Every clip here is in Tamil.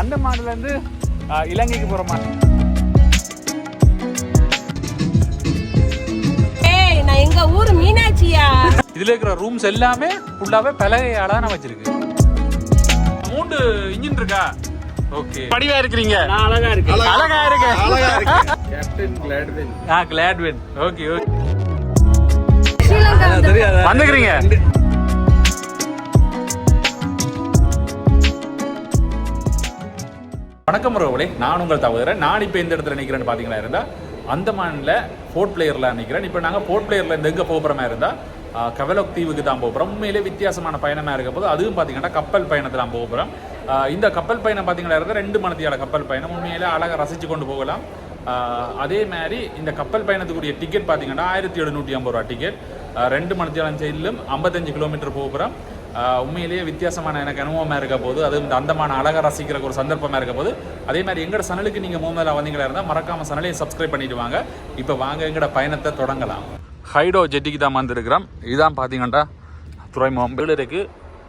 அந்த மாநிலேருந்து இலங்கைக்கு போகிற மாதிரி ஏய் நான் எங்க ஊர் மீனாட்சியா? இதில் இருக்கிற ரூம்ஸ் எல்லாமே ஃபுல்லாகவே பலகையால தான் வச்சிருக்கு மூன்று இன்ஜின் இருக்கா? ஓகே படிவா இருக்கிறீங்க. நான் அழகா இருக்கு அழகா? இருக்கு அழகா இருக்கு கேப்டன் கிளாட்வின் ஆ கிளாட்வின் ஓகே ஓகே வந்துக்கிறீங்க. வணக்கம் உறவுகளே நான் உங்கள் தவிர நான் இப்போ எந்த இடத்துல நிற்கிறேன்னு பார்த்தீங்களா இருந்தால் அந்தமானில் ஃபோர்ட் பிளேயரில் நிற்கிறேன் இப்போ நாங்கள் ஃபோர்ட் பிளேயரில் இருந்து எங்கே மாதிரி இருந்தால் கவலோக் தீவுக்கு தான் போகிறோம் உண்மையிலே வித்தியாசமான பயணமாக இருக்க போது அதுவும் பார்த்தீங்கன்னா கப்பல் பயணத்தில் நான் போகிறோம் இந்த கப்பல் பயணம் பார்த்தீங்களா இருந்தால் ரெண்டு மணத்தியால கப்பல் பயணம். உண்மையிலே அழகாக ரசித்து கொண்டு போகலாம். அதே மாதிரி இந்த கப்பல் பயணத்துக்குரிய டிக்கெட் பார்த்தீங்கன்னா ஆயிரத்தி எழுநூற்றி ஐம்பது ரூபா டிக்கெட் ரெண்டு மணித்தியாலம் சைடிலும் ஐம்பத்தஞ்சு கிலோமீட்டர் போகிறோம் உண்மையிலேயே வித்தியாசமான எனக்கு அனுபவமாக இருக்க போது அது இந்த அந்தமான அழகாக ரசிக்கிற ஒரு சந்தர்ப்பமாக இருக்க போது அதே மாதிரி எங்களோட சனலுக்கு நீங்கள் மூமில் வந்தீங்களா இருந்தால் மறக்காமல் சனலையும் சப்ஸ்கிரைப் பண்ணிட்டு வாங்க. இப்போ வாங்க எங்களோட பயணத்தை தொடங்கலாம். ஹைடோ ஜெட்டிக்கு தான் வந்திருக்கிறோம். இதுதான் பார்த்தீங்கன்னா துறைமுகம். இருக்கு.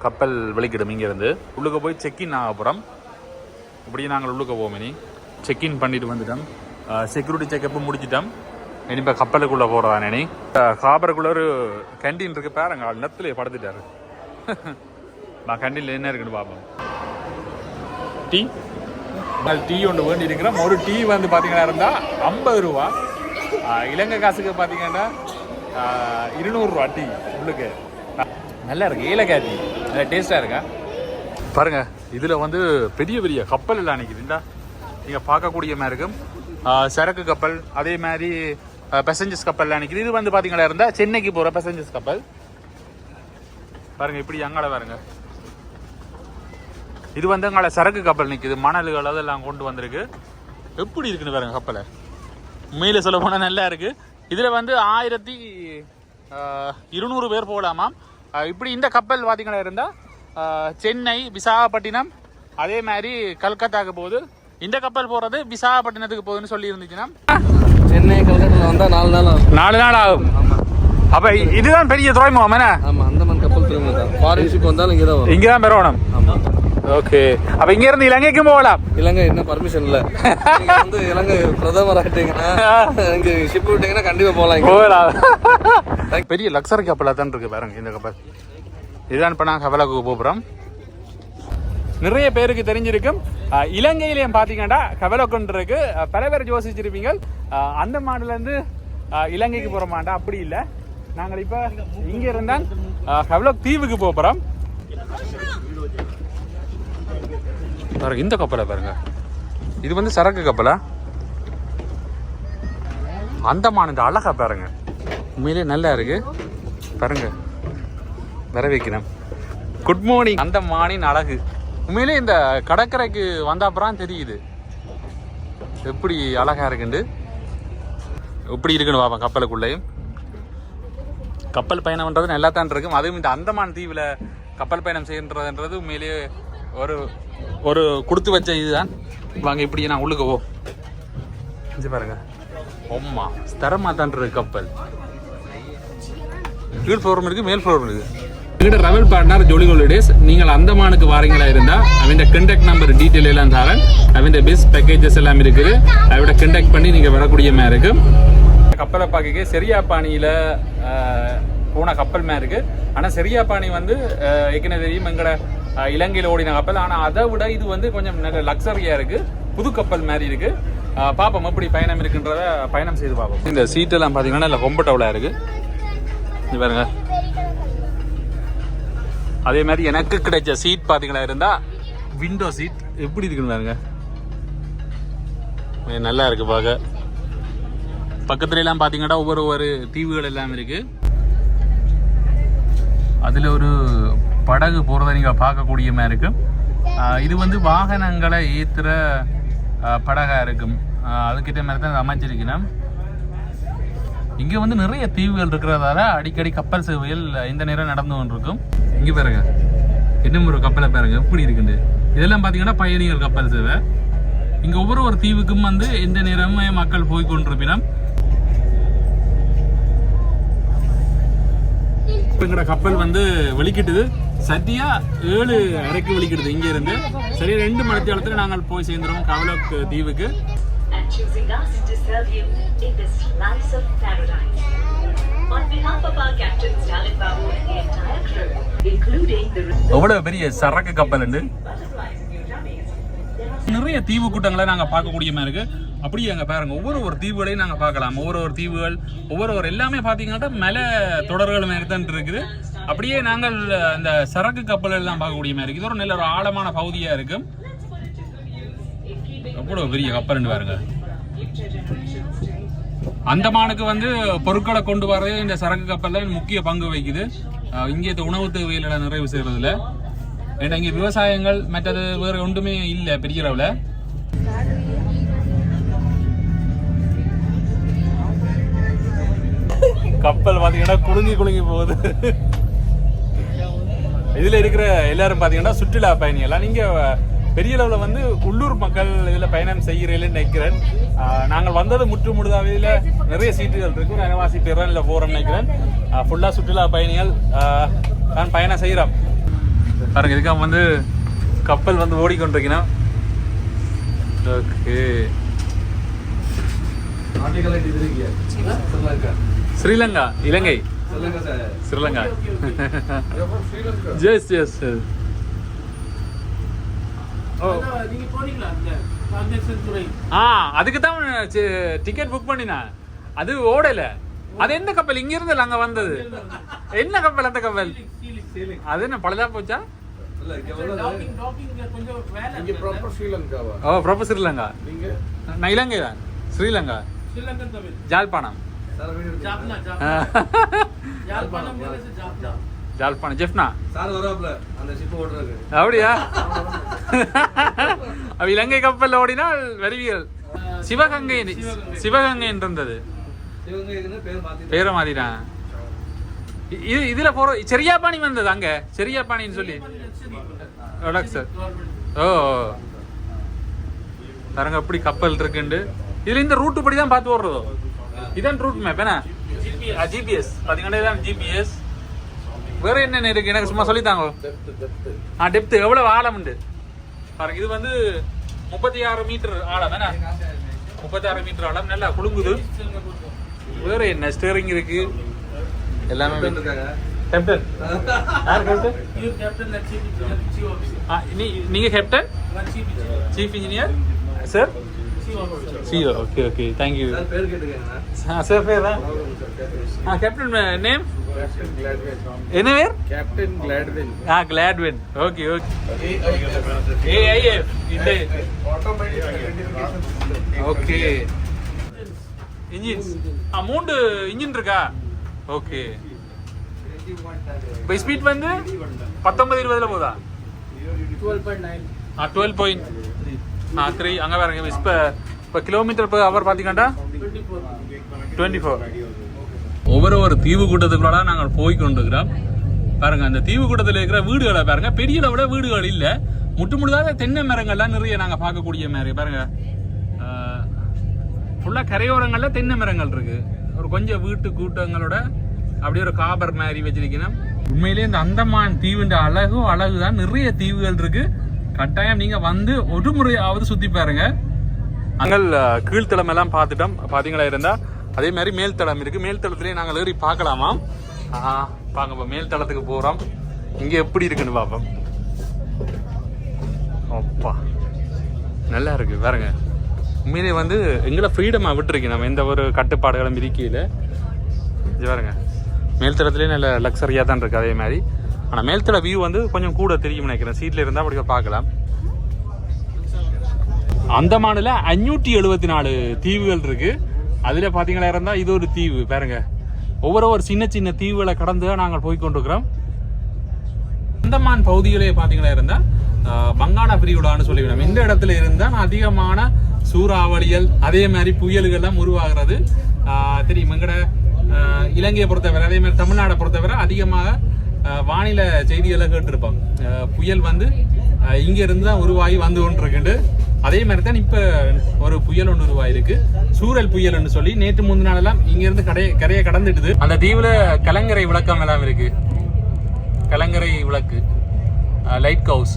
கப்பல் வெளிக்கிடும் இங்கேருந்து. உள்ளுக்கு போய் செக்இன் ஆக போகிறோம் இப்படி நாங்கள் உள்ளுக்க போவோம் இனி. செக்இன் பண்ணிட்டு வந்துட்டோம். செக்யூரிட்டி செக்கப்பும் முடிச்சிட்டோம். இனி இப்போ கப்பலுக்குள்ளே போகிறதா நினை காபருக்குள்ள ஒரு கேன்டீன் இருக்குது பாருங்க. நிலத்துலேயே படுத்துட்டார் படுத்துட்டாரு. நான் கேண்டீனில் என்ன இருக்குன்னு பார்ப்போம். டீ? டீ ஒன்று வேண்டி இருக்கிறோம் ஒரு டீ வந்து பார்த்தீங்கன்னா இருந்தால் ஐம்பது ரூபா. இலங்கை காசுக்கு பார்த்தீங்கன்னா இருநூறுவா டீ உள்ளுக்கு. நல்லா இருக்கு ஏலக்காய் டீ. நல்லா டேஸ்ட்டாக இருக்கா? பாருங்க இதில் வந்து பெரிய பெரிய கப்பல் எல்லாம் நிற்குதுண்டா நீங்கள் பார்க்கக்கூடிய மாதிரி இருக்கும். சரக்கு கப்பல் அதே மாதிரி பேசஞ்சர்ஸ் கப்பல்லாம் நிற்குது இது வந்து பார்த்தீங்களா இருந்தால் சென்னைக்கு போகிற பேசஞ்சர்ஸ் கப்பல். பாருங்க இப்படி அங்கால பாருங்க. இது வந்து அங்கால சரக்கு கப்பல் நிற்குது மணல்கள் அதெல்லாம் கொண்டு வந்திருக்கு. எப்படி இருக்குன்னு பாருங்க கப்பலை. உண்மையில சொல்ல போனால் நல்லா இருக்கு. இதில் வந்து ஆயிரத்தி இருநூறு பேர் போகலாமாம். இப்படி இந்த கப்பல் பார்த்தீங்கன்னா இருந்தால் சென்னை விசாகப்பட்டினம் அதே மாதிரி கல்கத்தாக்கு போகுது. இந்த கப்பல் போகிறது விசாகப்பட்டினத்துக்கு போகுதுன்னு சொல்லி இருந்துச்சுன்னா. சென்னை கல்கட்டால வந்தா நாலு நாள் ஆகும். நாலு நாள் ஆகும். அப்போ இதுதான் பெரிய துறைமுகம் என்ன? ஆமா அந்த கப்பல் திரும்ப தான் வந்தாலும் இங்கே தான் வரும். இங்கே தான் பெறணும் ஓகே அப்போ இங்கேருந்து இலங்கைக்கும் போகலாம். இலங்கை என்ன பர்மிஷன் இல்ல. வந்து இலங்கை பிரதமர் ஆகிட்டீங்கன்னா இங்க ஷிப் விட்டீங்கன்னா கண்டிப்பா போகலாம் இங்க. போகலாம். பெரிய லக்ஸரி கப்பலாக தான் இருக்கு பாருங்க இந்த கப்பல் இதுதான் இப்போ நாங்கள் கவலைக்கு போகிறோம் நிறைய பேருக்கு தெரிஞ்சிருக்கும். இலங்கையிலையும் பார்த்தீங்கன்னா அஹ், பல பேர் யோசிச்சிருப்பீங்க. அந்த மாநிலேருந்து இலங்கைக்கு போகிற மாட்டா அப்படி இல்லை. நாங்கள் இப்போ இங்கே இருந்தால் கவலக் தீவுக்கு போகிறோம் பாருங்க இந்த கப்பலை பாருங்க. இது வந்து சரக்கு கப்பலா? அந்தமான இந்த அழகா பாருங்க. உண்மையிலே நல்லா இருக்கு. பாருங்க வர வைக்கிறேன். குட் மார்னிங் அந்த மானின் அழகு. உண்மையிலே இந்த கடற்கரைக்கு வந்த அப்புறம் தெரியுது. எப்படி அழகா இருக்குண்டு. எப்படி இருக்குன்னு பார்ப்பேன் கப்பலுக்குள்ளேயும். கப்பல் பயணம்ன்றது நல்லா தான் இருக்கும். அதுவும் இந்த அந்தமான் தீவில் கப்பல் பயணம் செய்கின்றதுன்றது உண்மையிலேயே ஒரு ஒரு கொடுத்து வச்ச இதுதான். வாங்க இப்படி நான் உள்ளுக்கு போ. இங்க பாருங்க. அம்மா தரமா தான் இருக்கு கப்பல். கீழ் ஃப்ளோரும் இருக்கு மேல் ஃப்ளோரும் இருக்கு. எங்கிட்ட ரவல் பார்ட்னர் ஜோலி ஹாலிடேஸ் நீங்கள் அந்தமானுக்கு வாரீங்களா இருந்தால் அவன் கண்டக்ட் நம்பர் டீட்டெயில் எல்லாம் தரேன். அவன் பெஸ்ட் பேக்கேஜஸ் எல்லாம் இருக்குது. அவட கண்டக்ட் பண்ணி நீங்கள் வரக்கூடிய மாதிரி இருக்குது கப்பலை பார்க்க சரியா பாணியில் போன கப்பல் மாதிரி இருக்குது ஆனால் சரியா பாணி வந்து ஏற்கனவே தெரியும் எங்கட இலங்கையில் ஓடின கப்பல். ஆனால் அதை விட இது வந்து கொஞ்சம் நல்ல லக்ஸரியாக இருக்குது புது கப்பல் மாதிரி இருக்குது பார்ப்போம் பாப்போம் எப்படி பயணம் இருக்குன்றத பயணம் செய்து பார்ப்போம் இந்த சீட்டெல்லாம் பார்த்தீங்கன்னா இல்லை ரொம்ப டவுலாக இருக்குது பாருங்க. அதே மாதிரி எனக்கு கிடைச்ச சீட் பாத்தீங்களா இருந்தால் விண்டோ சீட் எப்படி இருக்குன்னு பாருங்க. நல்லா இருக்குது பார்க்க பக்கத்துல எல்லாம் பாத்தீங்கன்னா ஒவ்வொரு ஒரு தீவுகள் எல்லாம் இருக்கு. அதுல ஒரு படகு போறதை நீங்க பார்க்கக்கூடிய மாதிரி இருக்கும் இது வந்து வாகனங்களை ஏத்துற படகா இருக்கும் அதுக்கிட்ட மாதிரி தான் அமைச்சிருக்கணும். இங்க வந்து நிறைய தீவுகள் இருக்கிறதால அடிக்கடி கப்பல் சேவைகள் இந்த நேரம் நடந்து கொண்டிருக்கும். இங்க பாருங்க. இன்னும் ஒரு கப்பலை பாருங்க. எப்படி இருக்குது இதெல்லாம் பாத்தீங்கன்னா பயணிகள் கப்பல் சேவை. இங்க ஒவ்வொரு ஒரு தீவுக்கும் வந்து எந்த நேரமும் மக்கள் போய் கொண்டிருப்பினம். இப்ப கப்பல் வந்து வெளிக்கிட்டுது சத்தியா ஏழு அரைக்கு வலிக்கிறது இங்க இருந்து சரி ரெண்டு மணித்தியாலத்துல நாங்கள் போய் சேர்ந்துருவோம் கவலக் தீவுக்கு எவ்வளவு பெரிய சரக்கு கப்பல் நிறைய தீவு கூட்டங்களை நாங்கள் பார்க்கக்கூடிய மாதிரி இருக்குது அப்படியே எங்கள் பாருங்கள் ஒவ்வொரு ஒரு தீவுகளையும் நாங்கள் பார்க்கலாம். ஒவ்வொரு ஒரு தீவுகள் ஒவ்வொரு ஒரு எல்லாமே பாத்தீங்கன்னா மலை தொடர்கள் மாதிரி தான் இருக்குது. அப்படியே நாங்கள் அந்த சரக்கு கப்பல்கள் தான் பார்க்கக்கூடிய மாதிரி இருக்குது இது ஒரு நல்ல ஒரு ஆழமான பகுதியாக இருக்கும் எவ்வளோ பெரிய கப்பல் பாருங்க. அந்தமானுக்கு வந்து பொருட்களை கொண்டு வரது இந்த சரக்கு கப்பலில் முக்கிய பங்கு வகிக்குது. இங்கே உணவு தேவையில நிறைவு செய்யறதுல. ஏன்னா இங்க விவசாயங்கள் மற்றது வேற ஒன்றுமே இல்லை பெரிய அளவுல. கப்பல் பாத்தீங்கன்னா குலுங்கி குலுங்கி போகுது. இதுல இருக்கிற எல்லாரும் பாத்தீங்கன்னா சுற்றுலா பயணிகள். நீங்க பெரிய அளவுல வந்து உள்ளூர் மக்கள் இதுல பயணம் செய்கிறீங்கன்னு நினைக்கிறேன். நாங்கள் வந்தது முற்று முழுதாவதுல நிறைய சீட்டுகள் இருக்கு. ஒரு சீட்டு பேர் இல்ல போறோம்னு நினைக்கிறேன் ஃபுல்லா சுற்றுலா பயணிகள் ஆஹ் நான் பயணம் செய்கிறோம் பாருங்க இதுக்காக வந்து கப்பல் வந்து ஓடிக்கொண்டிருக்கீங்கன்னா ஓகே. ஸ்ரீலங்கா இலங்கை. ஸ்ரீலங்கா. ஜெஸ் ஜெஸ் ஆ அதுக்கு தான் டிக்கெட் புக் பண்ணினேன். அது ஓடல. அது என்ன கப்பல்? இங்க இருந்து அங்க வந்தது. என்ன கப்பல் அந்த கப்பல்? அது என்ன பழுதா போச்சா? Oh proper Sri Lanka. நீங்க? நான் இலங்கை தான். ஸ்ரீலங்கா. ஜாழ்ப்பாணம். ஜாழ்ப்பாணம் ஜெஃப்னா. சார் வராப்ல அந்த ஷிப் ஓடுறது அப்படியா? அவ இலங்கை கப்பல் ஓடினால் வருவியல் சிவகங்கை சிவகங்கை. இருந்தது பேர் மாத்தி பேரை மாத்திட்டான் இது இதுல போற செரியாபாணி வந்தது அங்க. செரியாபாணின்னு சொல்லி. சார் ஓ தரங்க எப்படி கப்பல் இருக்குண்டு இதுல இந்த ரூட் படி தான் பார்த்து ஓடுறதோ? இதான் ரூட் மேப் என்ன? ஜிபிஎஸ் பாத்தீங்கன்னா இதான் ஜிபிஎஸ் வேற என்னென்ன இருக்கு? எனக்கு சும்மா சொல்லித்தாங்க. ஆ டெப்த் எவ்வளவு ஆழம் உண்டு பாருங்க இது வந்து முப்பத்தி ஆறு மீட்டர் ஆழம் என்ன? முப்பத்தி ஆறு மீட்டர் ஆழம் நல்லா குலுங்குது. வேற என்ன? ஸ்டேரிங் இருக்கு. எல்லாமே கேப்டன் யார் கேப்டன் இது கேப்டன் சீஃப் ஆஃபீஸர் நீங்க captain chief engineer sir CO okay okay sir பேர் கேட்டுக்கங்க. சார் பேர் ஆ கேப்டன் நேம் என்ன பேர்? கேப்டன் கிளாட்வின் ஆ கிளாட்வின் ஓகே ஓகே ஏஐஎஃப் இந்த ஓகே இன்ஜின்ஸ் ஆ மூன்று இன்ஜின் இருக்கா? ஓகே. இப்போ ஸ்பீட் வந்து பத்தொன்பது இருபதுல போதா? ஆ டுவெல் பாயிண்ட் ஆ த்ரீ அங்கே பாருங்க இப்போ இப்போ கிலோமீட்டர் per ஹவர் பார்த்தீங்கன்னா டுவெண்ட்டி ஃபோர் ஒவ்வொரு ஒரு தீவு கூட்டத்துக்குள்ள நாங்கள் போய் கொண்டிருக்கிறோம். பாருங்க அந்த தீவு கூட்டத்தில் இருக்கிற வீடுகளை பாருங்க. பெரிய அளவுல வீடுகள் இல்லை. முட்டு முழுதாக தென்னை மரங்கள்லாம் நிறைய நாங்கள் பார்க்கக்கூடிய மாதிரி. பாருங்க. ஃபுல்லாக கரையோரங்கள்ல தென்னை மரங்கள் இருக்கு. ஒரு கொஞ்சம் வீட்டு கூட்டங்களோட அப்படியே ஒரு காபர் மாதிரி வச்சிருக்கணும். உண்மையிலேயே இந்த அந்தமான் தீவுன்ற அழகு அழகு தான் நிறைய தீவுகள் இருக்கு. கட்டாயம் நீங்க வந்து ஒரு முறையாவது சுத்தி பாருங்க. நாங்கள் கீழ்த்தளம் எல்லாம் பார்த்துட்டோம். பார்த்தீங்களா இருந்தா? அதே மாதிரி மேல்தளம் இருக்கு. மேல்தளத்திலேயே நாங்கள் ஏறி பார்க்கலாமா பாங்க மேல்தளத்துக்கு போறோம். இங்க எப்படி இருக்குன்னு பார்ப்போம் அப்பா நல்லா இருக்கு. பாருங்க. உண்மையிலே வந்து எங்களை ஃப்ரீடமாக விட்டுருக்கு. நம்ம எந்த ஒரு கட்டுப்பாடுகளும் இருக்கையில். பாருங்க. மேல்தளத்திலே நல்ல லக்ஸரியாக தான் இருக்குது அதே மாதிரி. ஆனால் மேல்தள வியூ வந்து கொஞ்சம் கூட தெரியும் நினைக்கிறேன். சீட்டில் இருந்தால் அப்படி பார்க்கலாம். அந்தமானில் அஞ்சூற்றி எழுபத்தி நாலு தீவுகள் இருக்குது அதில் பார்த்தீங்களா இருந்தால் இது ஒரு தீவு பாருங்க. ஒவ்வொரு ஒரு சின்ன சின்ன தீவுகளை கடந்து தான் நாங்கள் போய் கொண்டிருக்கிறோம் அந்தமான் பகுதிகளே பார்த்தீங்களா இருந்தால் ஆஹ், பிரிவுடான்னு சொல்லிவிடும். இந்த இடத்துல இருந்தால் அதிகமான சூறாவளிகள் அதே மாதிரி புயல்கள்லாம் உருவாகிறது. தெரியும் எங்கட இலங்கையை பொறுத்தவரை அதே மாதிரி தமிழ்நாடை பொறுத்தவரை அதிகமாக வானிலை செய்திகளை கேட்டிருப்பாங்க. புயல் வந்து இங்கேருந்து தான் உருவாகி வந்து கொண்டிருக்குண்டு அதே மாதிரி தான் இப்போ ஒரு புயல் ஒன்று உருவாயிருக்கு. சூழல் புயல்னு சொல்லி நேற்று முந்தின நாளெல்லாம் இங்கேருந்து கடைய கரையை கடந்துட்டுது அந்த தீவில் கலங்கரை விளக்கம் எல்லாம் இருக்கு. கலங்கரை விளக்கு லைட் ஹவுஸ்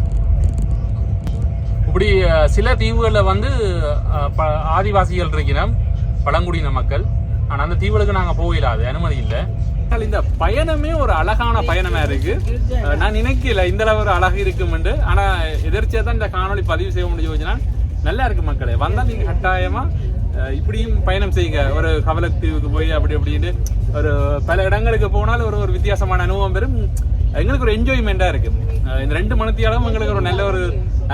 இப்படி சில தீவுகளில் வந்து ப- ஆதிவாசிகள் இருக்கிறோம் பழங்குடியின மக்கள். ஆனால் அந்த தீவுகளுக்கு நாங்கள் போயிடாது அனுமதி இல்லை. ஆனால் இந்த பயணமே ஒரு அழகான பயணமா இருக்கு. நான் நினைக்கல இந்த அளவு ஒரு அழகு இருக்குமெண்டு. ஆனால் எதிர்ச்சியாக தான் இந்த காணொளி பதிவு செய்ய முடிஞ்சு நல்லா இருக்கு மக்களே. வந்தால் நீங்கள் கட்டாயமா இப்படியும் பயணம் செய்யுங்க. ஒரு கவலத்தீவுக்கு போய் அப்படி அப்படின்ட்டு ஒரு பல இடங்களுக்கு போனால் ஒரு ஒரு வித்தியாசமான அனுபவம் பெறும். எங்களுக்கு ஒரு என்ஜாய்மெண்ட்டாக இருக்கு. அஹ், இந்த ரெண்டு மணித்தியாலும் எங்களுக்கு ஒரு நல்ல ஒரு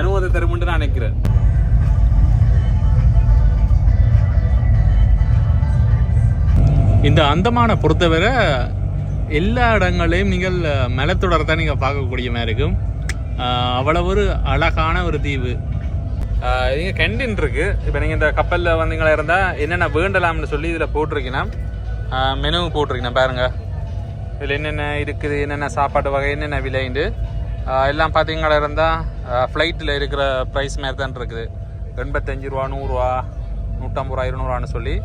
அனுபவத்தை தரும்னு நான் நினைக்கிறேன். இந்த அந்தமானை பொறுத்தவரை எல்லா இடங்களையும் நீங்கள் மலத்தொடர் தான் நீங்கள் பார்க்கக்கூடிய மாதிரி இருக்கும். அவ்வளோ அவ்வளவு ஒரு அழகான ஒரு தீவு. இங்கே கேண்டீன் இருக்குது இப்போ நீங்கள் இந்த கப்பலில் வந்தீங்களா இருந்தால் என்னென்ன வேண்டலாம்னு சொல்லி இதில் போட்டிருக்கீங்கன்னா மெனு போட்டிருக்கீங்கன்னா பாருங்கள் இதில் என்னென்ன இருக்குது என்னென்ன சாப்பாட்டு வகை என்னென்ன விலைண்டு. எல்லாம் பார்த்தீங்களா இருந்தால் ஃப்ளைட்டில் இருக்கிற ப்ரைஸ் மாதிரி தான் இருக்குது. எண்பத்தஞ்சு ரூபா நூறுரூவா நூற்றம்பது ரூபா இருநூறுவான்னு சொல்லி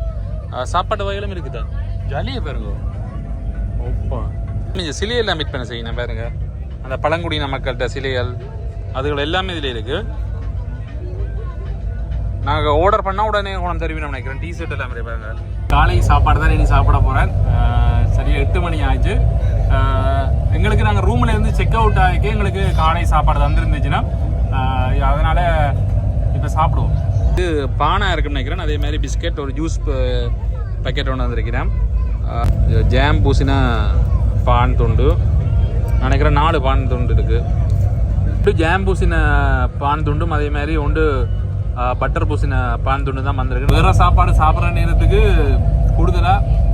சாப்பாட்டு வகைகளும் இருக்குது? ஜாலியாக பாருங்க. ஒப்பா நீங்கள் சிலையெல்லாம் மீட் பண்ண செய்யணும் பாருங்க. அந்த பழங்குடியின மக்கள்கிட்ட சிலைகள் அதுகள் எல்லாமே இதில் இருக்குது நாங்கள் ஆர்டர் பண்ணால் உடனே கொண்டு தருவீங்க நினைக்கிறேன். டீ ஷர்ட் எல்லாம் பாருங்க. காலை சாப்பாடு தான் இனி சாப்பிட போகிறேன் சரியா எட்டு மணி ஆச்சு எங்களுக்கு நாங்கள் ரூமில் இருந்து செக் அவுட் ஆகிக்க எங்களுக்கு காலை சாப்பாடு தந்துருந்துச்சுன்னா அதனால இப்போ சாப்பிடுவோம். இது பானை இருக்குன்னு நினைக்கிறேன். அதே மாதிரி பிஸ்கெட் ஒரு ஜூஸ் பேக்கெட் ஒன்று வந்திருக்கிறேன் ஜாம் பூசின பான் துண்டு. நினைக்கிறேன் நாலு பான் துண்டு இருக்குது ஜாம் பூசின பான் துண்டும் அதே மாதிரி ஒன்று பட்டர் பூசின பான் துண்டு தான் வந்திருக்கு. வேற சாப்பாடு சாப்பிட்ற நேரத்துக்கு கூடுதலாக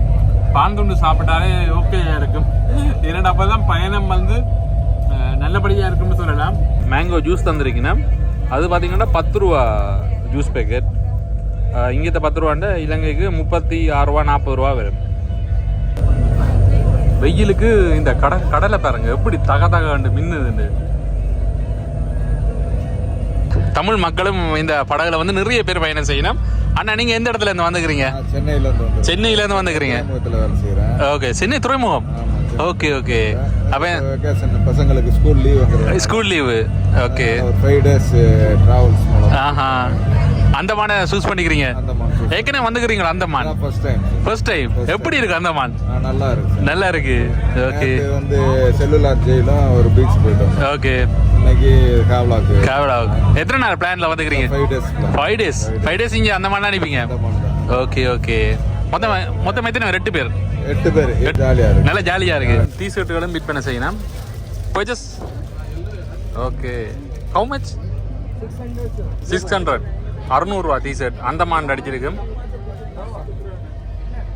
பான் துண்டு சாப்பிட்டாலே ஓகே இருக்கும். இரண்டு அப்போ தான் பயணம் வந்து நல்லபடியாக இருக்கும்னு சொல்லலாம். மேங்கோ ஜூஸ் தந்திருக்கீங்கன்னா அது பார்த்தீங்கன்னா பத்து ரூபா ஜூஸ் பேக்கெட் இங்கே பத்து ரூபாண்ட இலங்கைக்கு முப்பத்தி ஆறு ரூபா நாற்பது ரூபா வரும். வெயிலுக்கு இந்த கட கடலை பாருங்க எப்படி தக தகண்டு மின்னுதுன்னு. தமிழ் மக்களும் இந்த படகுல வந்து நிறைய பேர் பயணம் செய்யணும். அண்ணா நீங்க எந்த இடத்துல இருந்து வந்துக்கிறீங்க? சென்னையில இருந்து சென்னையில இருந்து வந்துக்கிறீங்க. ஓகே சென்னை துறைமுகம்? Okay okay. அப்ப பசங்களுக்கு school leave school leave okay five days travels ஆஹா. அந்தமான சூஸ் பண்ணிக்கிறீங்க? ஏற்கனவே வந்துக்கிறீங்களா Andaman? First time first time எப்படி இருக்கு அந்தமான்? நல்லா இருக்கு. நல்லா இருக்கு. ஓகே வந்து செல்லுலார் ஜெயிலும் ஒரு பீச் போயிட்டோம். ஓகே இன்னைக்கு காவலாக்கு. கேவலா எத்தனை நாள் பிளான்ல வந்துக்கிறீங்க? Five days five days five days இங்கே அந்தமான் அனுப்பிங்க ஓகே ஓகே மொத்தம் மொத்தம் எத்தனை பேர்? எட்டு பேர். எட்டு பேர். ஜாலியா இருக்கு. நல்ல ஜாலியாக இருக்கு. டீ ஷர்ட்டுகளும் பிட் பண்ண செய்யணும். Purchase okay how much six hundred அறுநூறுவா T shirt Andaman அடிச்சிருக்கு.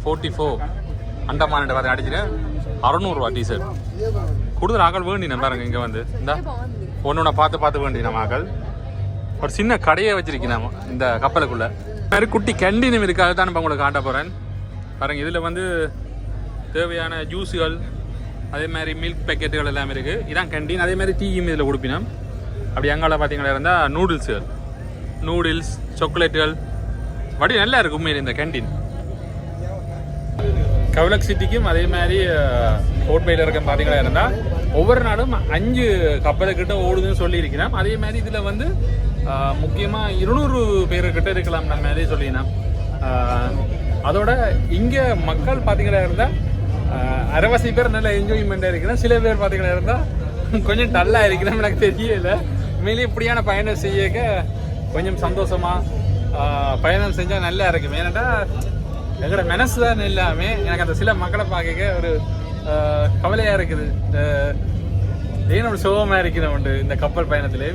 ஃபோர்ட்டி ஃபோர் அந்தமான் பார்த்து அடிச்சிட்டு அறுநூறுவா டிஷர்ட் கூடுதல் ஆக்கள் வேண்டி பாருங்க இங்கே வந்து. இந்த. ஒன்று ஒன்று பார்த்து பார்த்து வேண்டி நம்ம ஆக்கள். ஒரு சின்ன கடையை வச்சிருக்கேன் நம்ம இந்த கப்பலுக்குள்ளே. மாதிரி குட்டி கேண்டீனும் இருக்காது தான் இப்போ உங்களுக்கு காட்ட போகிறேன் பாருங்கள் இதில் வந்து தேவையான ஜூஸுகள் அதே மாதிரி மில்க் பேக்கெட்டுகள் எல்லாமே இருக்குது இதான் கேண்டீன் அதே மாதிரி டீயும் இதில் கொடுப்பினோம் அப்படி அங்கால பார்த்தீங்கன்னா இருந்தால் நூடுல்ஸுகள் நூடுல்ஸ் சாக்லேட்டுகள். வடி நல்லா இருக்கும் உண்மையில் இந்த கேண்டீன் கவலக் சிட்டிக்கும் அதே மாதிரி போர்ட் இருக்க பார்த்தீங்களா இருந்தால் ஒவ்வொரு நாளும் அஞ்சு கப்பலுக்கிட்ட ஓடுதுன்னு சொல்லியிருக்கிறோம் அதே மாதிரி இதில் வந்து முக்கியமாக இருநூறு பேருக்கிட்ட இருக்கலாம் நம்ம மாதிரி சொல்லினோம் அதோட இங்கே மக்கள் பார்த்தீங்களா இருந்தால் அரைவாசி பேர் நல்ல என்ஜாய்மெண்ட்டாக இருக்கிறோம் சில பேர் பார்த்தீங்களா இருந்தால் கொஞ்சம் டல்லாக இருக்கிறோம் எனக்கு தெரியல. மேலே இப்படியான பயணம் செய்யக்க கொஞ்சம் சந்தோஷமாக பயணம் செஞ்சால் நல்லா இருக்கும். ஏன்னாட்டா எங்களோட மனசு தான் எல்லாமே எனக்கு அந்த சில மக்களை பார்க்க ஒரு கவலையாக கவலையா இருக்குது. ஆஹ், ஏன் ஒரு சோகமா இருக்கிற உண்டு இந்த கப்பல் பயணத்திலே?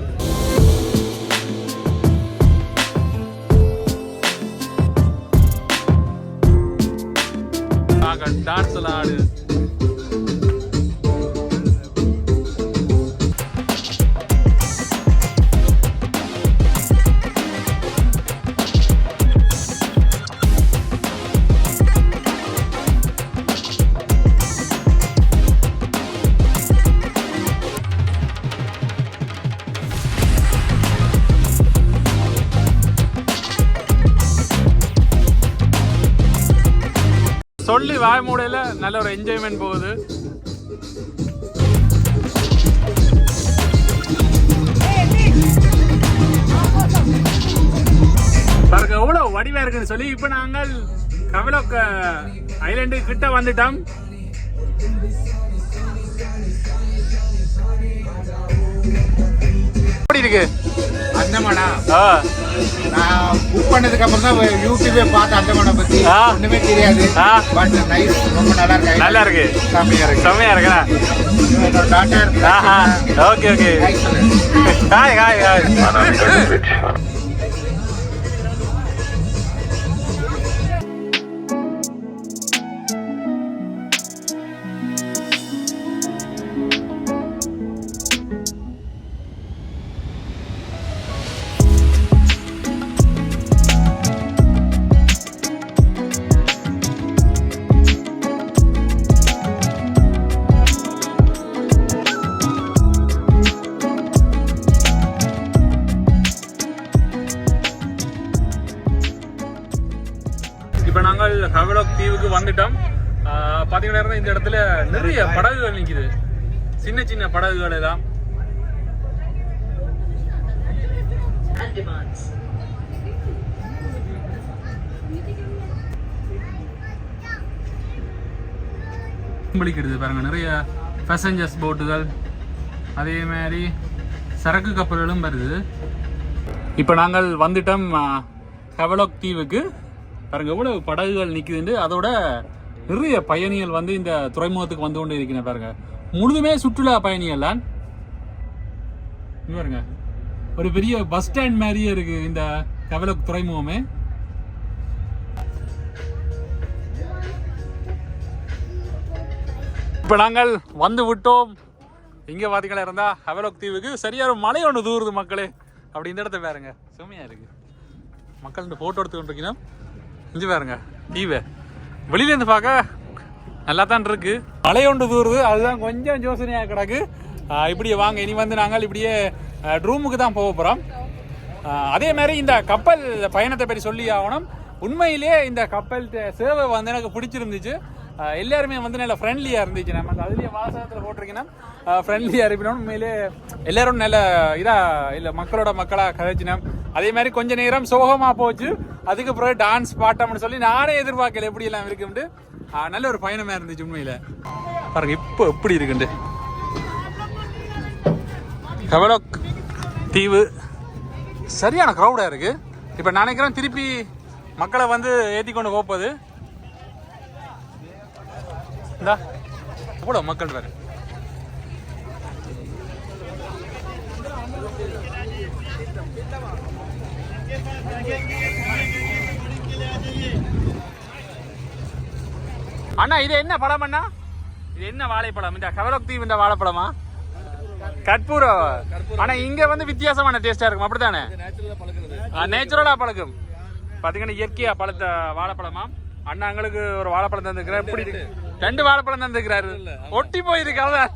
டான்ஸ் எல்லாம் ஆடு நல்ல ஒரு என்ஜாய்மெண்ட் போகுது. பாருங்க எவ்வளோ வடிவாக இருக்குன்னு சொல்லி இப்போ நாங்கள் கவலோக்க ஐலண்டு கிட்ட வந்துட்டோம். எப்படி இருக்கு? அந்தமாடா நான் புக் பண்ணதுக்கு அப்புறம் தான் யூடியூபே பார்த்து அந்தமானை பத்தி. ஆ. ஒண்ணுமே தெரியாது. பட் நைஸ் ரொம்ப நல்லா இருக்கு. நல்லா இருக்கு. செம்மையா இருக்கு. செம்மையா இருக்கா? என்னோட டாக்டர் ஆஹா. Okay okay hi hi hi இடத்துக்கு வந்துட்டோம். பார்த்தீங்கன்னா இந்த இடத்துல நிறைய படகுகள் நிற்குது சின்ன சின்ன படகுகள் எல்லாம் Andamans. பாருங்க நிறைய பேசஞ்சர்ஸ் போட்டுகள் அதே மாதிரி சரக்கு கப்பல்களும் வருது. இப்போ நாங்கள் வந்துட்டோம் ஹவலோக் தீவுக்கு. பாருங்க எவ்வளவு படகுகள் நிற்குதுண்டு அதோட நிறைய பயணிகள் வந்து இந்த துறைமுகத்துக்கு வந்து கொண்டு இருக்கிறேன் பாருங்க. முழுதுமே சுற்றுலா பயணிகள் தான். பாருங்க ஒரு பெரிய பஸ் ஸ்டாண்ட் மாதிரியே இருக்கு இந்த கவலோக் துறைமுகமே. இப்போ நாங்கள் வந்து விட்டோம். இங்கே பார்த்தீங்களா இருந்தா ஹவலோக் தீவுக்கு சரியாக ஒரு மலை ஒன்று தூருது மக்களே. அப்படி இந்த இடத்த பாருங்க செம்மையாக இருக்கு. மக்கள் இந்த ஃபோட்டோ எடுத்து இருக்கீங்கன்னா இஞ்சி பாருங்க தீவை வெளியிலேருந்து பார்க்க நல்லா தான் இருக்கு. மலை ஒன்று தூருது அதுதான் கொஞ்சம் யோசனையாக கிடக்கு. இப்படியே வாங்க இனி வந்து நாங்கள் இப்படியே ரூமுக்கு தான் போக போகிறோம் அதே மாதிரி இந்த கப்பல் பயணத்தை பற்றி சொல்லி ஆகணும். உண்மையிலேயே இந்த கப்பல் சேவை வந்து எனக்கு பிடிச்சிருந்துச்சு. எல்லாருமே வந்து நல்ல ஃப்ரெண்ட்லியாக இருந்துச்சு. நம்ம அந்த அதுலேயே வாசகத்தில் போட்டிருக்கீங்கன்னா ஃப்ரெண்ட்லியாக இருப்பினோம். உண்மையிலே எல்லாரும் நல்ல இதாக இல்லை மக்களோட மக்களாக கதைச்சினோம் அதே மாதிரி கொஞ்ச நேரம் சோகமாக போச்சு. அதுக்கு பிறகு டான்ஸ் பாட்டம்னு சொல்லி நானே எதிர்பார்க்கல எப்படி எல்லாம் இருக்குன்ட்டு. நல்ல ஒரு பயணமாக இருந்துச்சு உண்மையில். பாருங்க இப்போ எப்படி இருக்குண்டு கவலோக் தீவு. சரியான க்ரௌடாக இருக்குது இப்போ நினைக்கிறேன் திருப்பி மக்களை வந்து ஏற்றி கொண்டு போப்பது இந்தா. எவ்வளோ மக்கள் வேறு. அண்ணா இது என்ன பழம் அண்ணா? இது என்ன வாழைப்பழம்? இந்த கவலோக் இந்த வாழைப்பழமா? கற்பூர. ஆனா இங்க வந்து வித்தியாசமான டேஸ்டா இருக்கும். அப்படித்தானே? நேச்சுரலா பழக்கம் பாத்தீங்கன்னா இயற்கையா பழத்த வாழைப்பழமா? அண்ணா எங்களுக்கு ஒரு வாழைப்பழம் தந்துக்கிறார் எப்படி இருக்கு? ரெண்டு வாழைப்பழம் தந்துக்கிறாரு ஒட்டி போயிருக்கு அவ்வளவுதான்.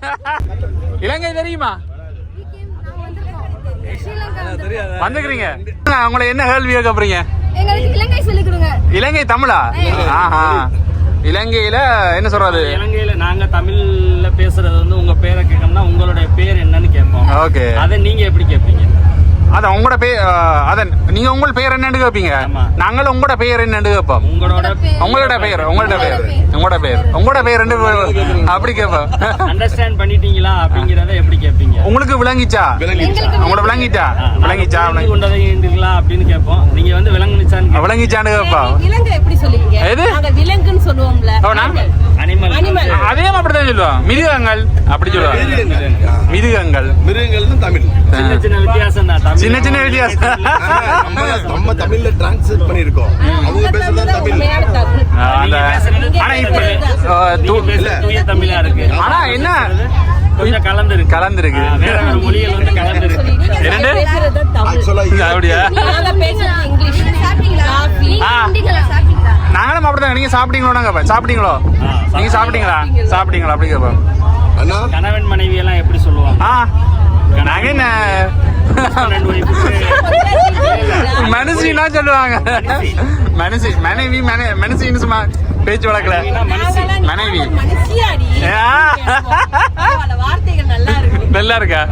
இலங்கை தெரியுமா? வந்துக்கிறீங்க. உங்களை என்ன கேள்வி கேட்க போறீங்க? எங்களுக்கு இலங்கை சொல்லிக் கொடுங்க. இலங்கை தமிழா? ஆஹா. இலங்கையில என்ன சொல்றது? இலங்கையில நாங்க தமிழ்ல பேசுறது வந்து உங்க பேரை கேட்கணும்னா உங்களுடைய பேர் என்னன்னு கேட்போம். ஓகே. அதை நீங்க எப்படி கேட்பீங்க? அதான் உங்களோட பேர் அதான் நீங்க உங்கள் பெயர் என்னன்னு கேட்பீங்க ஆமா. நாங்களும் உங்களோட பெயர் என்னன்னு கேட்போம் உங்களோட உங்களோட பெயர். உங்களோட பெயர் உங்களோட பெயர். உங்களோட பெயர். ரெண்டு அப்படி கேட்போம் அண்டர்ஸ்டாண்ட் பண்ணிட்டீங்களா? அப்படிங்கறத எப்படி கேட்பீங்க உங்களுக்கு விளங்கிச்சா? உங்களோட விளங்கிச்சா? விளங்கிச்சா கொண்டதைங்களா அப்படின்னு கேட்போம் நீங்க வந்து விலங்குச்சான்னு கேட்போம் விளங்கிச்சான்னு கேட்போம் விலங்கு எப்படி சொல்லுவீங்க? எது? விலங்குன்னு சொல்லுவோம்ல? Animal Animal. அதே அப்படிதான் சொல்லுவோம். மிருகங்கள் அப்படி சொல்லுவாங்க மிருகங்கள். மிருகங்கள்னு தமிழ். சின்ன சின்ன வித்தியாசம் தான் சின்ன சின்ன வித்தியாசம் நம்ம நம்ம தமிழ்ல டிரான்ஸ்லேட் பண்ணிருக்கோம் அவங்க பேசுறது தமிழ். ஆனா இப்ப தூய தமிழா இருக்கு. ஆனா என்ன? கொஞ்சம் கலந்து இருக்கு கலந்துருக்கு. வேற வேற மொழிகள் வந்து கலந்து இருக்கு இரண்டு? நாங்க பேசுறது தமிழ். ஆக்சுவலா அப்படியா நாங்களும் அப்படிதான் நீங்க சாப்பிட்டீங்களோ? நாங்க சாப்பிட்டீங்களோ? நீங்க சாப்பிட்டீங்களா சாப்பிட்டீங்களா? அப்படி அண்ணா? கணவன் மனைவி எல்லாம் எப்படி சொல்லுவாங்க? ஆ. நாங்க என்ன? மனுஷினா சொல்லுவாங்க. மனுஷி மனைவி மனை மனுஷின்னு சும்மா பேச்சு வழக்கல. மனைவி. நல்லா இருக்கா.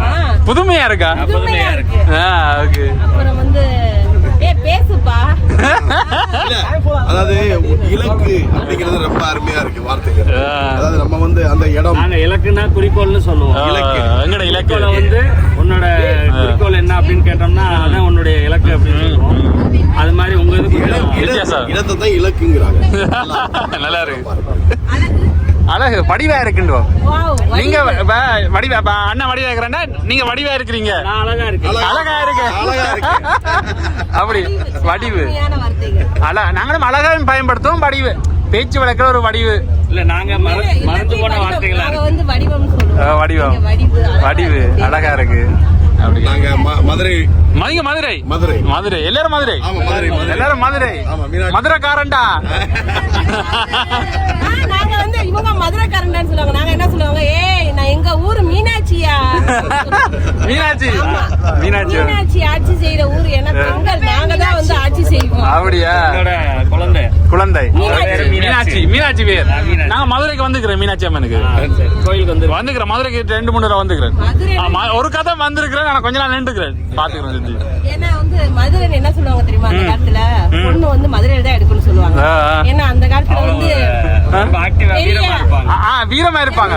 புதுமையா இருக்கா? புதுமையா இருக்கு. ஆ ஓகே. அதாவது இலக்கு அப்படிங்கிறது ரொம்ப அருமையா இருக்கு வார்த்தைகள். அதாவது நம்ம வந்து அந்த இடம். நாங்க இலக்குனா குறிக்கோள்னு சொல்லுவோம். இலக்கு. எங்கட இலக்கு? வந்து உன்னோட குறிக்கோள் என்ன அப்படின்னு கேட்டோம்னா அதான் உன்னுடைய இலக்கு அப்படின்னு அது மாதிரி உங்களுக்கு இடத்தை தான் இலக்குங்கிறாங்க. நல்லா இருக்கு. அழகு வடிவா இருக்குண்டோ நீங்க வ- வடிவா அண்ணன் வடிவா இருக்கிறேன்னா நீங்க வடிவா இருக்கிறீங்க. நான் அழகா இருக்கு அழகா இருக்கு. அப்படி வடிவு அழ நாங்களும் அழகாவும் பயன்படுத்துவோம் வடிவு. பேச்சு வழக்கில் ஒரு வடிவு. இல்ல நாங்க மற- மறந்து போன வார்த்தைகளா வடிவம். வடிவம் வடிவு அழகா இருக்கு. அழகா இருக்கு அப்படி. நாங்க ம- மதுரை. மதிங்க மதுரை. மதுரை. மதுரை. எல்லாரும் மதுரை. ஆமா மதுரை மதுரை. எல்லாரும் மதுரை. ஆமா, மீனாட்சி. மதுரைக்காரன்டா. ஆ, நாங்க வந்து இவங்க மதுரைக்காரன்டான்னு சொல்லுவாங்க. நாங்க என்ன சொல்லுவாங்க? ஏய் நான் எங்க ஊரு மீனாட்சியா? மீனாட்சி. ஆமா. மீனாட்சி. மீனாட்சி ஆட்சி செய்யற ஊர் ஏன்னா பெண்கள் நாங்க தான் வந்து ஆட்சி செய்வோம். அப்படியா? குழந்தை. குழந்தை. மீனாட்சி. மீனாட்சி. பேர். மீனாட்சி. நாங்க மதுரைக்கு வந்துக்கிறேன் மீனாட்சி அம்மனுக்கு. கோயிலுக்கு வந்து வந்துக்கிறேன் மதுரைக்கு ரெண்டு மூணு தடவை வந்துக்கிறேன். ஒரு கதை வந்திருக்கிறேன். நான் கொஞ்ச நாள் நின்றுக்கிறேன். பாத்துக்கிறேன் சுத்தி. ஏன்னா வந்து மதுரை என்ன சொல்லுவாங்க தெரியுமா? அந்த காலத்துல பொண்ணு வந்து மதுரையில தான் எடுக்கணும்னு சொல்லுவாங்க. ஏன்னா அந்த காலத்துல வந்து வீரமா இருப்பாங்க.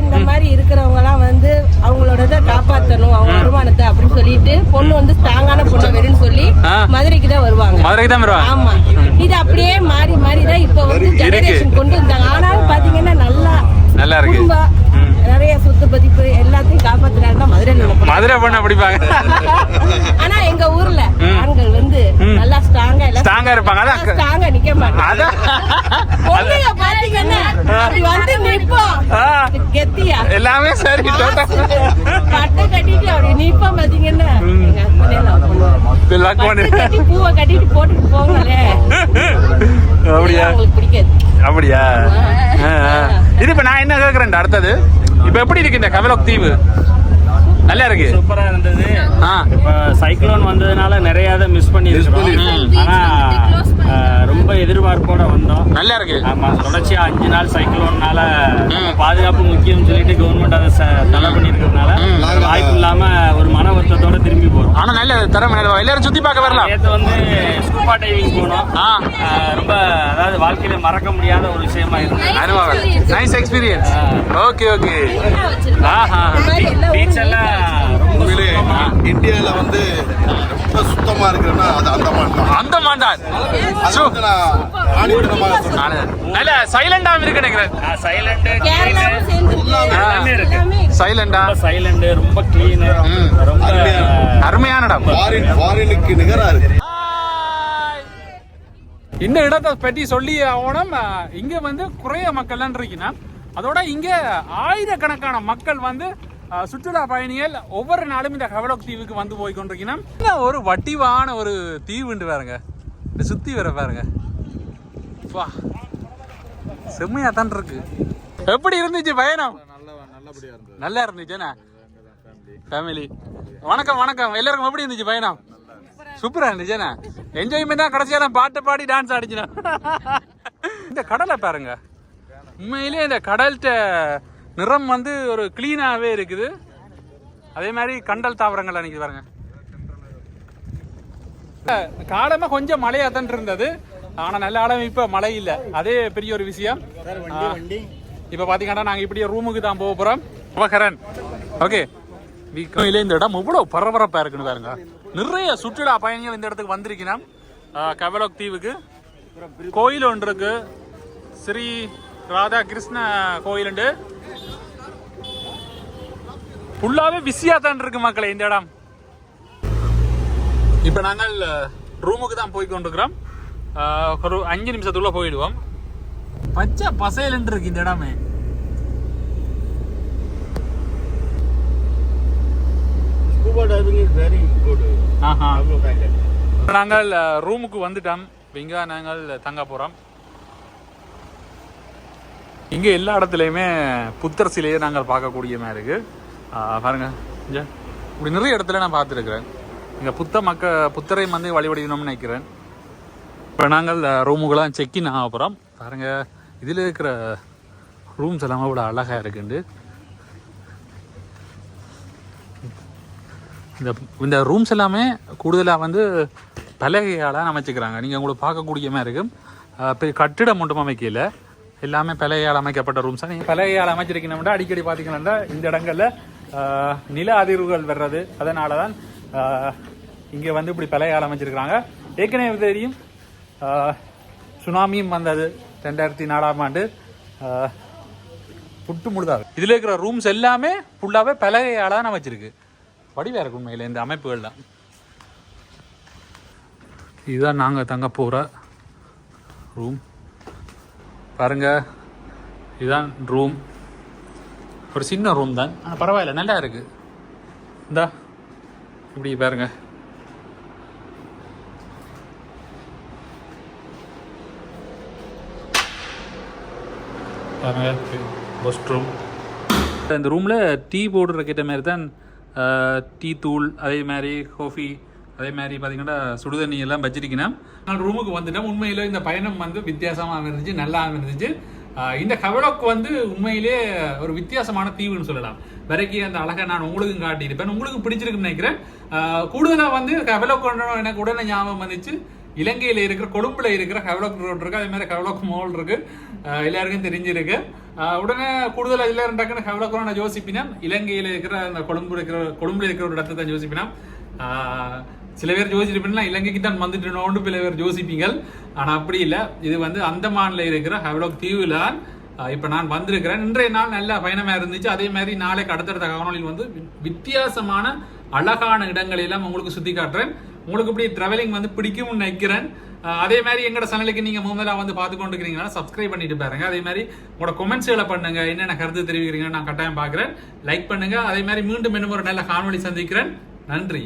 இந்த மாதிரி இருக்கிறவங்க எல்லாம் வந்து அவங்களோட இதை காப்பாத்தணும் அவங்க வருமானத்தை அப்படின்னு சொல்லிட்டு பொண்ணு வந்து ஸ்ட்ராங்கான பொண்ணு வேணும்னு சொல்லி. மதுரைக்கு தான் வருவாங்க. மதுரைக்கு தான் வருவாங்க. ஆமா. இது அப்படியே மாறி மாறி தான் இப்ப வந்து ஜெனரேஷன் கொண்டு வந்தாங்க. ஆனாலும் பாத்தீங்கன்னா நல்லா நல்லா இருக்கு. நிறைய சொத்து பதிப்பு எல்லாத்தையும் காப்பாத்துறாருன்னா பொண்ணு. மதுரை பொண்ணு அப்படிப்பாங்க ஆனா எங்க ஊர்ல ஆண்கள் வந்து நல்லா ஸ்ட்ராங்கா எல்லாம் ஸ்ட்ராங்கா இருப்பாங்க. அதான் ஸ்ட்ராங்கா நிக்க மாட்டாங்க. பொண்ணுங்க பாத்தீங்கன்னா அப்படி வந்து நிப்போம். கெத்தியா. எல்லாமே சரி பட்டை கட்டிட்டு அப்படி நிப்போம் பாத்தீங்கன்னா. பூவை கட்டிட்டு போட்டுட்டு போங்களே. அப்படியா? பிடிக்காது. அப்படியா. இது இப்ப நான் என்ன கேக்குறேன் அடுத்தது? இப்போ எப்படி இருக்கு இந்த கவலோக் தீவு? நல்லா இருக்கு. சூப்பரா இருந்தது. ஆ. இப்ப சைக்ளோன் வந்ததுனால நிறைய இதை மிஸ் பண்ணி பண்ணிருக்கோம். ஆனா ரொம்ப எதிர்பார்ப்போட வந்தோம். நல்லா இருக்கு. ஆமா தொடர்ச்சியா அஞ்சு நாள் சைக்ளோன்னால பாதுகாப்பு முக்கியம் சொல்லிட்டு கவர்மெண்ட் அதை தடை பண்ணிருக்கிறதுனால வாய்ப்பு இல்லாம ஒரு மன வருத்தத்தோட திரும்பி போறோம். ஆனா நல்ல தரம் எல்லாரும் சுத்தி பார்க்க வரலாம். நேத்து வந்து ஸ்கூபா டைவிங் போனோம். ரொம்ப அதாவது வாழ்க்கையில மறக்க முடியாத ஒரு விஷயமா இருந்தது. அனுபவம் நைஸ் எக்ஸ்பீரியன்ஸ் ஓகே ஓகே ஆஹா. பீச் எல்லாம் உண்மையிலே இந்தியால வந்து ரொம்ப சுத்தமா இருக்கிறன்னா அது அந்தமான் தான். அந்த மாண்டான் அது வந்து நான் ஆணித்தனமாக சொல்றேன். நல்ல சைலண்டா இருக்கு நினைக்கிறேன். சைலண்ட் கேரளாவும் சேர்ந்து எல்லாமே இருக்கு. எல்லாமே சைலண்டா? ரொம்ப சைலண்ட் ரொம்ப கிளீன் ரொம்ப அருமையா. அருமையான இடம். ஃபாரின் ஃபாரினுக்கு நிகரா இருக்கு. இந்த இடத்தை பற்றி சொல்லி ஆகணும். இங்க வந்து குறைய மக்கள்லாம் இருக்குன்னா அதோட இங்க ஆயிரக்கணக்கான மக்கள் வந்து சுற்றுலா பயணிகள் ஒவ்வொரு நாளும் இந்த ஹவலோக் தீவுக்கு வந்து போய் கொண்டிருக்கீங்கன்னா ஒரு வட்டிவான ஒரு தீவுண்டு பாருங்க. இந்த சுற்றி வர பாருங்க. வா. செம்மையா தான் இருக்கு. எப்படி இருந்துச்சு பயணம்? நல்லா இருந்துச்சுண்ணா ஃபேமிலி வணக்கம் வணக்கம். எல்லாருக்கும் எப்படி இருந்துச்சு பயணம்? சூப்பரா இருந்துச்சுண்ணா என்ஜாய்மெண்ட் தான். கடைசியா நான் பாட்டு பாடி டான்ஸ் ஆடிச்சுனா. இந்த கடலை பாருங்க. உண்மையிலே இந்த கடல்கிட்ட நிறம் வந்து ஒரு கிளீனாகவே இருக்குது. அதே மாதிரி கண்டல் தாவரங்கள் அன்னைக்கு பாருங்க. காலமா கொஞ்சம் மழையா தான் இருந்தது. ஆனா நல்ல ஆடம் இப்ப மழை இல்ல. அதே பெரிய ஒரு விஷயம். இப்ப பாத்தீங்கன்னா நாங்க இப்படியே ரூமுக்கு தான் போக போறோம். உபகரன் ஓகே. வீக்கையில இந்த இடம் இவ்வளவு பரபரப்பா இருக்குன்னு பாருங்க. நிறைய சுற்றுலா பயணிகள் இந்த இடத்துக்கு வந்திருக்கணும் கவலோக் தீவுக்கு. கோயில் ஒன்று இருக்கு. ஸ்ரீ ராதா கிருஷ்ண கோயில் உண்டு ஃபுல்லாவே பிஸியா தான் இருக்கு மக்களே இந்த இடம். இப்போ நாங்கள் ரூமுக்கு தான் போய் கொண்டிருக்கிறோம். ஒரு அஞ்சு நிமிஷத்துக்குள்ள போயிடுவோம். பச்சை பசையல் இருக்கு இந்த இடமே. நாங்கள் ரூமுக்கு வந்துட்டோம். இங்க நாங்கள் தங்க போறோம். இங்க எல்லா இடத்துலையுமே புத்தர் சிலையை நாங்கள் பார்க்கக்கூடிய மாதிரி இருக்கு. பாருங்க. இப்படி நிறைய இடத்துல நான் பார்த்துருக்குறேன். இங்கே புத்த மக்க புத்தரை வந்து வழிபடிக்கணும்னு நினைக்கிறேன். இப்போ நாங்கள் ரூமுக்கெல்லாம் செக்கின் ஆக போகிறோம் பாருங்க. இதில் இருக்கிற ரூம்ஸ் எல்லாமே இவ்வளோ அழகாக இருக்குண்டு. இந்த இந்த ரூம்ஸ் எல்லாமே கூடுதலாக வந்து பலகையால் அமைச்சிக்கிறாங்க. நீங்கள் உங்களுக்கு பார்க்கக்கூடிய மாதிரி இருக்கும் பெரிய கட்டிடம் மட்டும் அமைக்கல. எல்லாமே பலகையால் அமைக்கப்பட்ட ரூம்ஸ் நீங்கள் பலகையால் அமைச்சிருக்கீங்கன்னா அடிக்கடி பார்த்தீங்கன்னா இந்த இடங்களில் நில அதிர்வுகள் வர்றது. அதனால தான் இங்கே வந்து இப்படி பழையால் அமைச்சிருக்கிறாங்க ஏற்கனவே தெரியும் சுனாமியும் வந்தது ரெண்டாயிரத்தி நாலாம் ஆண்டு. புட்டு முழுதாது இதில் இருக்கிற ரூம்ஸ் எல்லாமே ஃபுல்லாகவே பலகையால் தான் அமைச்சிருக்கு. வடிவாக இருக்கு உண்மையில் இந்த அமைப்புகள்லாம் இதுதான் நாங்கள் தங்க போகிற ரூம் பாருங்கள் இதுதான் ரூம் ஒரு சின்ன ரூம் தான். ஆனால் பரவாயில்ல நல்லா இருக்கு. இந்தா இப்படி பாருங்க. பாருங்க பெஸ்ட் ரூம் இந்த ரூமில் டீ போடுற கேட்ட மாதிரி தான் டீ தூள் அதே மாதிரி காஃபி அதே மாதிரி பார்த்தீங்கன்னா சுடுதண்ணி எல்லாம் வச்சிருக்கணும் நான் ரூமுக்கு வந்துட்டேன். உண்மையிலே இந்த பயணம் வந்து வித்தியாசமாக இருந்துச்சு நல்லா இருந்துச்சு இந்த ஹெவலோக் வந்து உண்மையிலே ஒரு வித்தியாசமான தீவுன்னு சொல்லலாம். வரைக்கும் அந்த அழகை நான் உங்களுக்கும் காட்டியிருப்பேன். உங்களுக்கு பிடிச்சிருக்குன்னு நினைக்கிறேன். கூடுதலாக வந்து வந்து கவலோக் எனக்கு உடனே ஞாபகம் வந்துச்சு. இலங்கையில் இருக்கிற கொழும்புல இருக்கிற ஹெவலோக் ரோட் இருக்கு. அதே மாதிரி ஹெவலோக் மால் இருக்கு. எல்லாருக்கும் தெரிஞ்சிருக்கு. உடனே கூடுதல் எல்லாரும் டக்குன்னு ஹெவலோக் நான் யோசிப்பினா இலங்கையில் இருக்கிற அந்த கொழும்பு இருக்கிற கொழும்புல இருக்கிற ஒரு இடத்தை தான் யோசிப்பினா சில பேர் யோசிச்சிருப்பீங்கன்னா இலங்கைக்கு தான் வந்துட்டு சில பேர் யோசிப்பீங்க ஆனால் அப்படி இல்லை. இது வந்து அந்தமானில் இருக்கிற ஹவலோக் தீவுல தான் நான் வந்திருக்கிறேன். இன்றைய நாள் நல்ல பயணமாக இருந்துச்சு. அதே மாதிரி நாளைக்கு அடுத்தடுத்த காணொலியில் வந்து வித்தியாசமான அழகான இடங்களை எல்லாம் உங்களுக்கு சுற்றி காட்டுறேன். உங்களுக்கு இப்படி ட்ராவலிங் வந்து பிடிக்கும்னு நினைக்கிறேன். அதே மாதிரி எங்களோட சேனலுக்கு நீங்கள் முதலாக வந்து பார்த்து கொண்டு இருக்கிறீங்கன்னா சப்ஸ்கிரைப் பண்ணிட்டு பாருங்க. அதே மாதிரி உங்களோட கொமெண்ட்ஸ்களை பண்ணுங்க. என்னென்ன கருத்து தெரிவிக்கிறீங்கன்னு நான் கட்டாயம் பார்க்குறேன். லைக் பண்ணுங்க. அதே மாதிரி மீண்டும் இன்னும் ஒரு நல்ல காணொலி சந்திக்கிறேன். நன்றி.